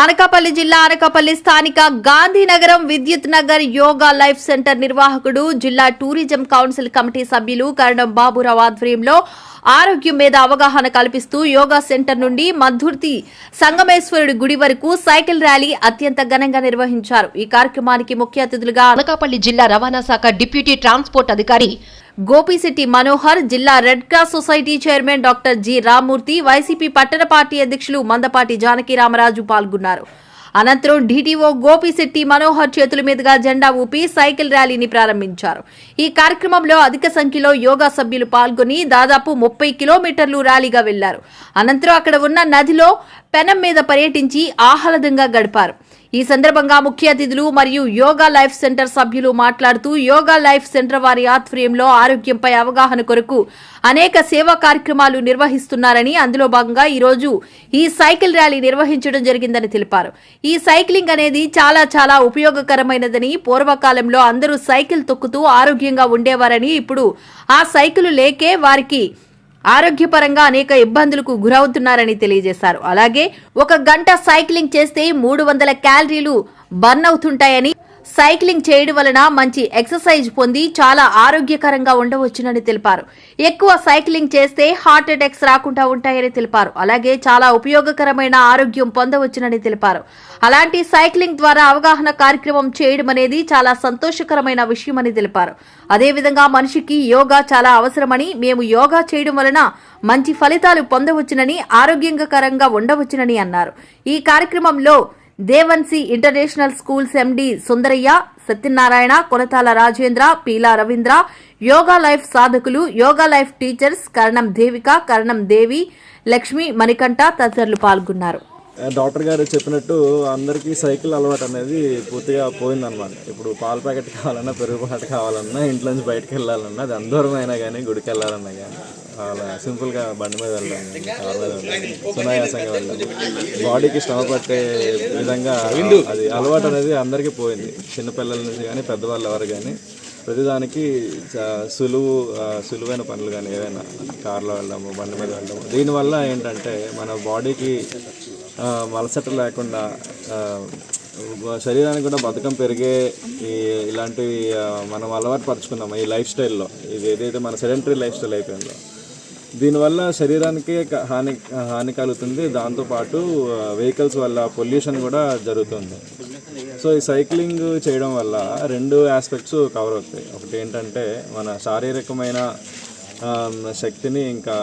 అనకాపల్లి జిల్లా అనకాపల్లి స్థానిక గాంధీనగరం విద్యుత్ నగర్ యోగా లైఫ్ సెంటర్ నిర్వాహకుడు జిల్లా టూరిజం కౌన్సిల్ కమిటీ సభ్యులు కరణం బాబురావు ఆధ్వర్యంలో ఆరోగ్యం మీద అవగాహన కల్పిస్తూ యోగా సెంటర్ నుండి మధుర్తి సంగమేశ్వరుడి గుడి వరకు సైకిల్ ర్యాలీ అత్యంత ఘనంగా నిర్వహించారు. ఈ కార్యక్రమానికి ముఖ్య అతిథులుగా అనకాపల్లి జిల్లా రవాణా శాఖ డిప్యూటీ ట్రాన్స్పోర్ట్ అధికారి గోపిశెట్టి మనోహర్ జిల్లా red cross society chairman doctor G Rammurthy YCP పట్టణ పార్టీ అధ్యక్షులు మందపాటి జానకి రామరాజు పాల్గొన్నారు. అనంతరం డీటీఓ గోపిశెట్టి మనోహర్ చేతుల మీదుగా జెండా ఊపి సైకిల్ ర్యాలీని ప్రారంభించారు. ఈ కార్యక్రమంలో అధిక సంఖ్యలో యోగా సభ్యులు పాల్గొని దాదాపు ముప్పై కిలోమీటర్లు ర్యాలీగా వెళ్ళారు. అనంతరం అక్కడ ఉన్న నదిలో పెనం మీద పర్యటించి ఆహ్లాదంగా గడిపారు. ఈ సందర్భంగా ముఖ్య అతిథులు మరియు యోగా లైఫ్ సెంటర్ సభ్యులు మాట్లాడుతూ యోగా లైఫ్ సెంటర్ వారి ఆధ్వర్యంలో ఆరోగ్యంపై అవగాహన కొరకు అనేక సేవా కార్యక్రమాలు నిర్వహిస్తున్నారని అందులో భాగంగా ఈరోజు ఈ సైకిల్ ర్యాలీ నిర్వహించడం జరిగిందని తెలిపారు. ఈ సైక్లింగ్ అనేది చాలా చాలా ఉపయోగకరమైనదని పూర్వకాలంలో అందరూ సైకిల్ తొక్కుతూ ఆరోగ్యంగా ఉండేవారని ఇప్పుడు ఆ సైకిల్ లేకే వారికి ఆరోగ్యపరంగా అనేక ఇబ్బందులకు గురవుతున్నారని తెలియజేశారు. అలాగే ఒక గంట సైక్లింగ్ చేస్తే మూడు వందల క్యాలరీలు బర్న్ అవుతుంటాయని సైక్లింగ్ చేయడం వలన మంచి ఎక్సర్సైజ్ పొంది చాలా ఆరోగ్యకరంగా ఉండవచ్చునని తెలిపారు. ఎక్కువ సైక్లింగ్ చేస్తే హార్ట్ అటాక్స్ రాకుండా ఉంటాయని తెలిపారు. అలాగే చాలా ఉపయోగకరమైన ఆరోగ్యం పొందవచ్చునని తెలిపారు. అలాంటి సైక్లింగ్ ద్వారా అవగాహన కార్యక్రమం చేయడం అనేది చాలా సంతోషకరమైన విషయమని తెలిపారు. అదేవిధంగా మనిషికి యోగా చాలా అవసరమని మేము యోగా చేయడం వలన మంచి ఫలితాలు పొందవచ్చునని ఆరోగ్యకరంగా ఉండవచ్చునని అన్నారు. ఈ కార్యక్రమంలో Devansi international schools MD Sundarayya Satyanarayana Konathala Rajendra Peela Ravindra yoga life సాధకులు yoga life teachers Karanam Devika Karanam Devi Lakshmi Manikanta తదితరులు పాల్గొన్నారు. డాక్టర్ గారు చెప్పినట్టు అందరికీ సైకిల్ అలవాటు అనేది పూర్తిగా పోయిందనమాట ఇప్పుడు పాల ప్యాకెట్ కావాలన్నా పెరుగు ప్యాకెట్ కావాలన్నా ఇంట్లో నుంచి బయటకు వెళ్ళాలన్నా అది అందరం అయినా కానీ గుడికి వెళ్ళాలన్నా కానీ చాలా సింపుల్గా బండి మీద వెళ్ళడం కార్ మీద వెళ్ళడం సునాయాసంగా వెళ్ళడం బాడీకి శ్రమ పట్టే విధంగా అది అలవాటు అనేది అందరికీ పోయింది. చిన్నపిల్లల నుంచి కానీ పెద్దవాళ్ళు ఎవరు కానీ ప్రతిదానికి సులువు సులువైన పనులు కానీ ఏవైనా కార్లో వెళ్ళడము బండి మీద వెళ్ళడము దీనివల్ల ఏంటంటే మన బాడీకి అలసట లేకుండా శరీరానికి కూడా బతకం పెరిగే ఈ ఇలాంటివి మనం అలవాటు పరుచుకుందాం ఈ లైఫ్ స్టైల్లో? ఇది ఏదైతే మన సెడెంటరీ లైఫ్ స్టైల్ అయిపోయిందో. దీనివల్ల శరీరానికి హాని హాని కలుగుతుంది. దాంతోపాటు వెహికల్స్ వల్ల పొల్యూషన్ కూడా జరుగుతుంది. సో ఈ సైక్లింగ్ చేయడం వల్ల రెండు ఆస్పెక్ట్స్ కవర్ అవుతాయి. ఒకటి ఏంటంటే మన శారీరకమైన శక్తిని ఇంకా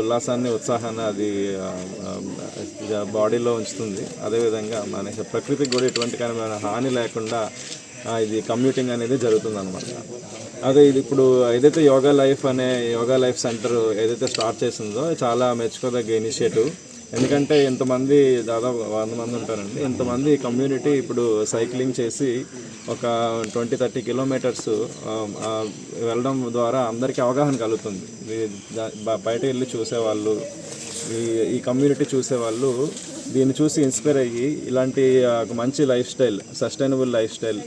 ఉల్లాసాన్ని ఉత్సాహాన్ని అది బాడీలో ఉంచుతుంది. అదేవిధంగా మన ప్రకృతికి కూడా ఎటువంటి కానీ హాని లేకుండా ఇది కమ్యూటింగ్ అనేది జరుగుతుంది అనమాట అదే ఇది ఇప్పుడు ఏదైతే యోగా లైఫ్ అనే యోగా లైఫ్ సెంటర్ ఏదైతే స్టార్ట్ చేసిందో చాలా మెచ్చుకోదగ్గ ఇనిషియేటివ్. ఎందుకంటే ఇంతమంది దాదాపు వంద మంది ఉంటారండి. ఇంతమంది కమ్యూనిటీ ఇప్పుడు సైక్లింగ్ చేసి ఒక ట్వంటీ థర్టీ కిలోమీటర్స్ వెళ్ళడం ద్వారా అందరికీ అవగాహన కలుగుతుంది. బయట వెళ్ళి చూసేవాళ్ళు ఈ ఈ కమ్యూనిటీ చూసేవాళ్ళు దీన్ని చూసి ఇన్స్పైర్ అయ్యి ఇలాంటి ఒక మంచి lifestyle sustainable lifestyle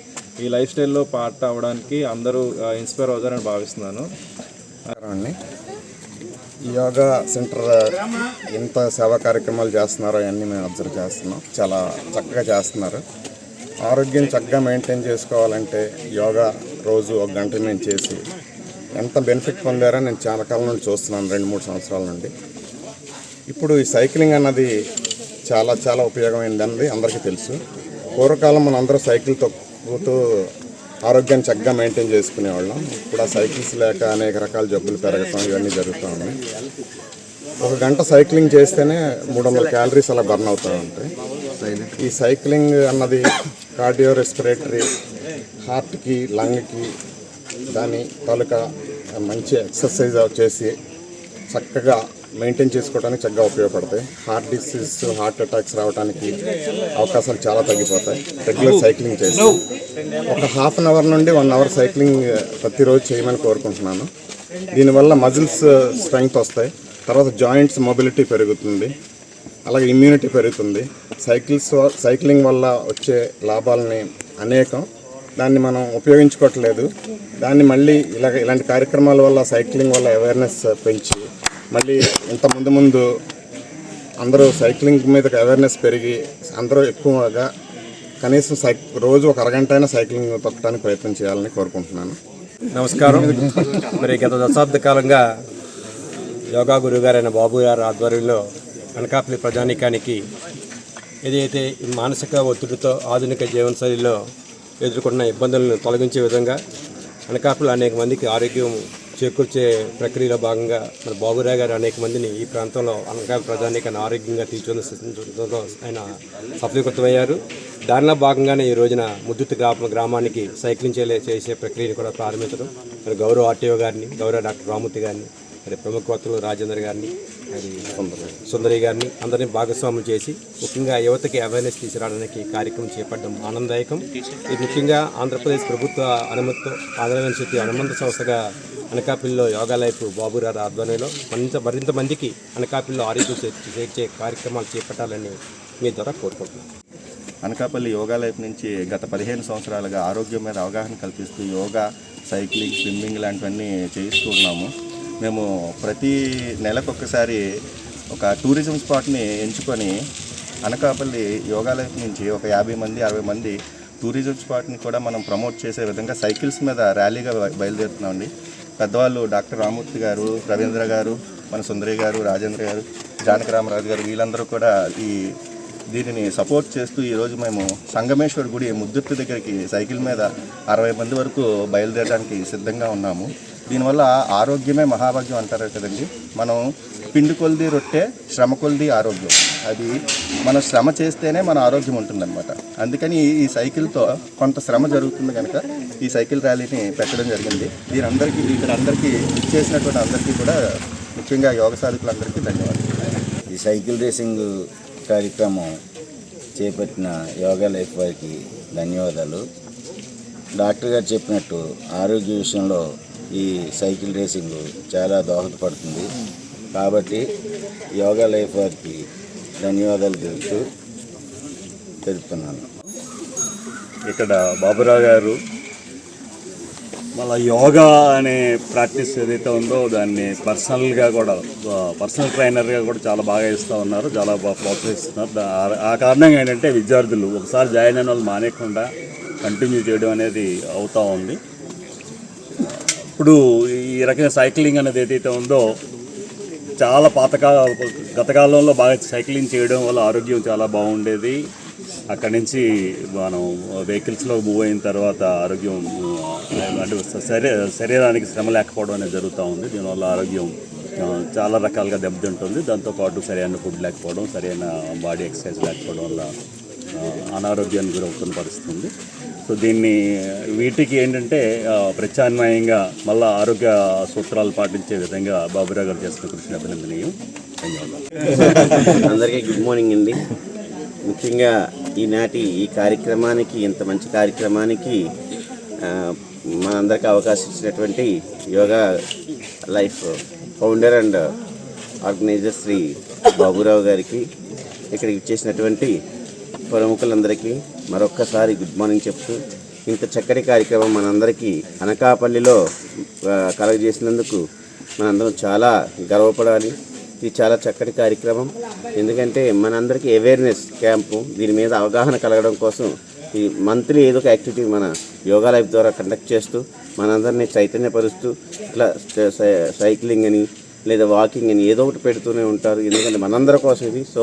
ఈ లైఫ్ స్టైల్లో పార్ట్ అవ్వడానికి అందరూ ఇన్స్పైర్ అవుతారని భావిస్తున్నాను. అండి. యోగా సెంటర్ ఎంత సేవా కార్యక్రమాలు చేస్తున్నారో అవన్నీ మేము అబ్జర్వ్ చేస్తున్నాం. చాలా చక్కగా చేస్తున్నారు. ఆరోగ్యం చక్కగా మెయింటైన్ చేసుకోవాలంటే యోగా రోజు ఒక గంట నేను చేసి ఎంత బెనిఫిట్ పొందారో నేను చాలా కాలం నుండి చూస్తున్నాను రెండు మూడు సంవత్సరాల నుండి. ఇప్పుడు ఈ సైక్లింగ్ అన్నది చాలా చాలా ఉపయోగమైనది అన్నది అందరికీ తెలుసు. పూర్వకాలం మన అందరూ సైకిల్ తొక్కుతూ ఆరోగ్యాన్ని చక్కగా మెయింటైన్ చేసుకునేవాళ్ళం. ఇప్పుడు ఆ సైకిల్స్ లేక అనేక రకాల జబ్బులు పెరగటం ఇవన్నీ జరుగుతూ ఉన్నాయి. ఒక గంట సైక్లింగ్ చేస్తేనే మూడు వందల క్యాలరీస్ అలా బర్న్ అవుతూ ఉంటాయి. ఈ సైక్లింగ్ అన్నది కార్డియో రెస్పిరేటరీ హార్ట్కి లంగ్కి దాని తాలూకా మంచి ఎక్సర్సైజ్ చేసి చక్కగా మెయింటైన్ చేసుకోవడానికి చక్కగా ఉపయోగపడతాయి. హార్ట్ డిసీజ్ హార్ట్ అటాక్స్ రావడానికి అవకాశాలు చాలా తగ్గిపోతాయి. రెగ్యులర్ సైక్లింగ్ చేసి. ఒక హాఫ్ అన్ అవర్ నుండి వన్ అవర్ సైక్లింగ్ ప్రతిరోజు చేయమని కోరుకుంటున్నాను. దీనివల్ల మజిల్స్ స్ట్రెంగ్త్ వస్తాయి. తర్వాత జాయింట్స్ మొబిలిటీ పెరుగుతుంది. అలాగే ఇమ్యూనిటీ పెరుగుతుంది. సైకిల్స్ సైక్లింగ్ వల్ల వచ్చే లాభాలని అనేకం. దాన్ని మనం ఉపయోగించుకోవట్లేదు. దాన్ని మళ్ళీ ఇలా ఇలాంటి కార్యక్రమాల వల్ల సైక్లింగ్ వల్ల అవేర్నెస్ పెంచి మళ్ళీ ఇంత ముందు ముందు అందరూ సైక్లింగ్ మీద అవేర్నెస్ పెరిగి అందరూ ఎక్కువగా కనీసం సై రోజు ఒక అరగంట అయినా సైక్లింగ్ తొక్కడానికి ప్రయత్నం చేయాలని కోరుకుంటున్నాను. నమస్కారం. మరి గత దశాబ్ద కాలంగా యోగా గురుగారైన బాబు గారి ఆధ్వర్యంలో అనకాపల్లి ప్రజానీకానికి ఏదైతే ఈ మానసిక ఒత్తిడితో ఆధునిక జీవనశైలిలో ఎదుర్కొన్న ఇబ్బందులను తొలగించే విధంగా అనకాపల్లి అనేక మందికి ఆరోగ్యం చేకూర్చే ప్రక్రియలో భాగంగా మన బాబురావు గారు అనేక మందిని ఈ ప్రాంతంలో అనకాయ ప్రజానీకాన్ని ఆరోగ్యంగా తీర్చుకుందో ఆయన సఫలీకృతమయ్యారు. దానిలో భాగంగానే ఈ రోజున ముద్దుతు గ్రామ గ్రామానికి సైక్లింగ్ చేయలే చేసే ప్రక్రియను కూడా ప్రారంభించడం. మరి గౌరవ ఆర్టీఓ గారిని గౌరవ డాక్టర్ రామూర్తి గారిని మరి ప్రముఖ వక్తలు రాజేంద్ర గారిని సుందరి గారిని అందరినీ భాగస్వాములు చేసి ముఖ్యంగా యువతకి అవేర్నెస్ తీసుకురావడానికి కార్యక్రమం చేపట్టడం ఆనందదాయకం. ఇది ముఖ్యంగా ఆంధ్రప్రదేశ్ ప్రభుత్వ అనుమతితో ఆంధ్రప్రదేశ్ శక్తి అనుబంధ సంస్థగా అనకాపల్లిలో యోగా లైఫ్ బాబురారు ఆధ్వర్యంలో మరింత మరింత మందికి అనకాపిల్లో ఆరోగ్యం చేర్చే కార్యక్రమాలు చేపట్టాలని మీ ద్వారా కోరుకుంటున్నాను అనకాపల్లి యోగా లైఫ్ నుంచి గత పదిహేను సంవత్సరాలుగా ఆరోగ్యం మీద అవగాహన కల్పిస్తూ యోగా సైక్లింగ్ స్విమ్మింగ్ లాంటివన్నీ చేయిస్తూ ఉన్నాము. మేము ప్రతి నెలకొకసారి ఒక టూరిజం స్పాట్ని ఎంచుకొని అనకాపల్లి యోగాలయం నుంచి ఒక యాభై మంది అరవై మంది టూరిజం స్పాట్ని కూడా మనం ప్రమోట్ చేసే విధంగా సైకిల్స్ మీద ర్యాలీగా బయలుదేరుతున్నామండి పెద్దవాళ్ళు డాక్టర్ రామూర్తి గారు రవీంద్ర గారు మన సుందరి గారు రాజేంద్ర గారు జానకి రామరాజు గారు వీళ్ళందరూ కూడా ఈ దీనిని సపోర్ట్ చేస్తూ ఈరోజు మేము సంగమేశ్వర్ గుడి ముద్దుర్తి దగ్గరికి సైకిల్ మీద అరవై మంది వరకు బయలుదేరడానికి సిద్ధంగా ఉన్నాము. దీనివల్ల ఆరోగ్యమే మహాభాగ్యం అంటారు కదండి. మనం పిండి కొలిది రొట్టె శ్రమ కొలిది ఆరోగ్యం. అది మనం శ్రమ చేస్తేనే మన ఆరోగ్యం ఉంటుందన్నమాట. అందుకని ఈ సైకిల్తో కొంత శ్రమ జరుగుతుంది కనుక ఈ సైకిల్ ర్యాలీని పెట్టడం జరిగింది. దీని అందరికీ ఇక్కడ అందరికీ చేసినటువంటి అందరికీ కూడా ముఖ్యంగా యోగ సాధకులందరికీ ధన్యవాదాలు. ఈ సైకిల్ రేసింగ్ కార్యక్రమం చేపట్టిన యోగా లైఫ్ వారికి ధన్యవాదాలు. డాక్టర్ గారు చెప్పినట్టు ఆరోగ్య విషయంలో ఈ సైకిల్ రేసింగ్ చాలా దోహదపడుతుంది. కాబట్టి యోగా లైఫ్ వారికి ధన్యవాదాలు తెలుపుతూ తెలుపుతున్నాను. ఇక్కడ బాబురావు గారు మళ్ళీ యోగా అనే ప్రాక్టీస్ ఏదైతే ఉందో దాన్ని పర్సనల్గా కూడా పర్సనల్ ట్రైనర్గా కూడా చాలా బాగా ఇస్తూ ఉన్నారు చాలా బాగా ప్రోత్సహిస్తున్నారు. ఆ- కారణంగా ఏంటంటే విద్యార్థులు ఒకసారి జాయిన్ అయిన వాళ్ళు మానేయకుండా కంటిన్యూ చేయడం అనేది అవుతూ ఉంది. ఇప్పుడు ఈ రకంగా సైక్లింగ్ అనేది ఏదైతే ఉందో చాలా పాతకాల గతకాలంలో బాగా సైక్లింగ్ చేయడం వల్ల ఆరోగ్యం చాలా బాగుండేది. అక్కడి నుంచి మనం వెహికల్స్లో మూవ్ అయిన తర్వాత ఆరోగ్యం అంటే శరీర శరీరానికి శ్రమ లేకపోవడం అనేది జరుగుతూ ఉంది. దీనివల్ల ఆరోగ్యం చాలా రకాలుగా దెబ్బతింటుంది. దాంతోపాటు సరైన ఫుడ్ లేకపోవడం సరైన బాడీ ఎక్సర్సైజ్ లేకపోవడం వల్ల అనారోగ్యానికి గురవుతున్న పరిస్థితి ఉంది సో దీన్ని వీటికి ఏంటంటే ప్రత్యామ్నాయంగా మళ్ళీ ఆరోగ్య సూత్రాలు పాటించే విధంగా బాబురావు గారు చేసిన కృషిని అభినందనీయం. ధన్యవాదాలు. అందరికీ గుడ్ మార్నింగ్ అండి. ముఖ్యంగా ఈనాటి ఈ కార్యక్రమానికి ఇంత మంచి కార్యక్రమానికి మనందరికీ అవకాశం ఇచ్చినటువంటి yoga life founder and organizer Shri Baburao గారికి ఇక్కడికి ఇచ్చేసినటువంటి ప్రముఖులందరికీ మరొక్కసారి గుడ్ మార్నింగ్ చెప్తూ ఇంత చక్కటి కార్యక్రమం మనందరికీ అనకాపల్లిలో కలగజేసినందుకు మనందరం చాలా గర్వపడాలి. ఇది చాలా చక్కటి కార్యక్రమం. ఎందుకంటే మనందరికీ అవేర్నెస్ క్యాంపు దీని మీద అవగాహన కలగడం కోసం ఈ మంత్లీ ఏదో ఒక యాక్టివిటీ మన యోగా లైఫ్ ద్వారా కండక్ట్ చేస్తూ మనందరినీ చైతన్యపరుస్తూ ఇట్లా సైక్లింగ్ అని లేదా వాకింగ్ అని ఏదో ఒకటి పెడుతూనే ఉంటారు. ఎందుకంటే మనందరి కోసం ఇది. సో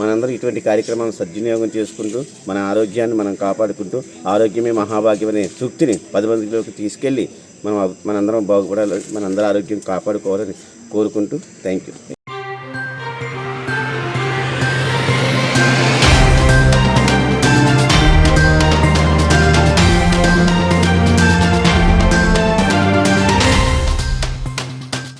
మనందరం ఇటువంటి కార్యక్రమాలను సద్వినియోగం చేసుకుంటూ మన ఆరోగ్యాన్ని మనం కాపాడుకుంటూ ఆరోగ్యమే మహాభాగ్యం అనే సూక్తిని పది మందిలోకి తీసుకెళ్ళి మనం మనందరం బాగుపడాలి మనందరం ఆరోగ్యం కాపాడుకోవాలని కోరుకుంటూ థ్యాంక్ యూ